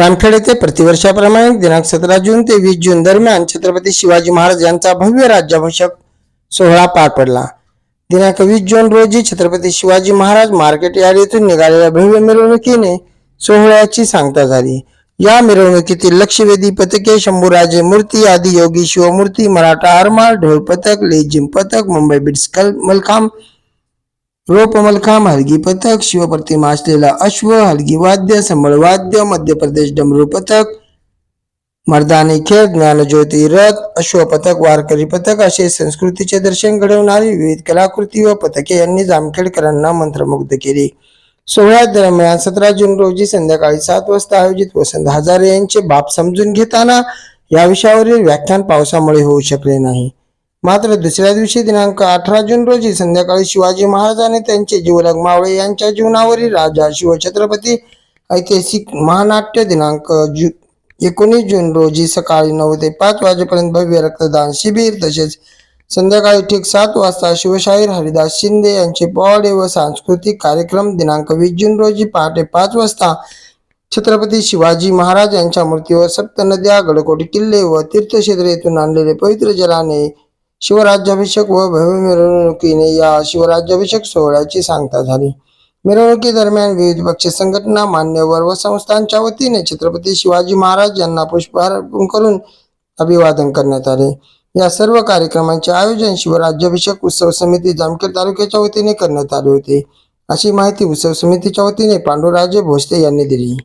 चांदखेड येथे प्रतिवर्षाप्रमाणे दिनांक सतरा जून ते वीस जून दरम्यान छत्रपती शिवाजी महाराज यांचा भव्य राज्याभिषेक सोहळा पार पडला. दिनांक वीस जून रोजी छत्रपती शिवाजी महाराज मार्केट यार्ड येथून निघालेल्या भव्य मिरवणुकीने सोहळ्याची सांगता झाली. या मिरवणुकीतील लक्षवेधी पथके शंभूराजे मूर्ती आदी योगी शिवमूर्ती मराठा आरमार ढोल पथक लेझिम पथक मुंबई बिट्स मलकाम मलखाम रोप हलगी पथक शिवप्रतिमा असलेला अश्व हलगी वाद्य संबळ वाद्य मध्य प्रदेश डमरू पथक मर्दानी खेळ ज्ञानज्योती रथ अश्व पथक वारकरी पथक असे संस्कृतीचे दर्शन घडवणारी विविध कलाकृती व पथके यांनी जामखेडकरांना मंत्रमुग्ध केले. सोहळ्या दरम्यान सतरा जून रोजी संध्याकाळी सात वाजता आयोजित वसंत हजारे यांचे बाप समजून घेताना या विषयावरील व्याख्यान पावसामुळे होऊ शकले नाही. मात्र दुसऱ्या दिवशी दिनांक अठरा जून रोजी संध्याकाळी शिवाजी महाराज आणि त्यांचे जीवलग मावळे यांच्या जीवनावरील राजा शिवछत्रपती ऐतिहासिक महानाट्य दिनांक जू एकोणीस जून रोजी सकाळी नऊ ते पाच वाजेपर्यंत भव्य रक्तदान शिबिर तसेच संध्याकाळी ठीक सात वाजता शिवशाहीर हरिदास शिंदे यांचे पोवाडे व सांस्कृतिक कार्यक्रम दिनांक वीस जून रोजी पहाटे पाच वाजता छत्रपती शिवाजी महाराज यांच्या मूर्तीवर सप्त नद्या गडकोटी किल्ले व तीर्थक्षेत्र येथून आणलेले पवित्र जलाने शिवराज्याभिषेक व भव्य मिरवणुकीने या शिवराज्याभिषेक सोहळ्याची सांगता झाली. मिरवणुकी दरम्यान विविध पक्ष संघटना मान्यवर व संस्थांच्या वतीने छत्रपती शिवाजी महाराज यांना पुष्पहार अर्पण करून अभिवादन करण्यात आले. या सर्व कार्यक्रमांचे आयोजन शिवराज्याभिषेक उत्सव समिती जामखेड तालुक्याच्या वतीने करण्यात आले होते. अशी माहिती उत्सव समितीच्या वतीने पांडुराजे भोसले यांनी दिली.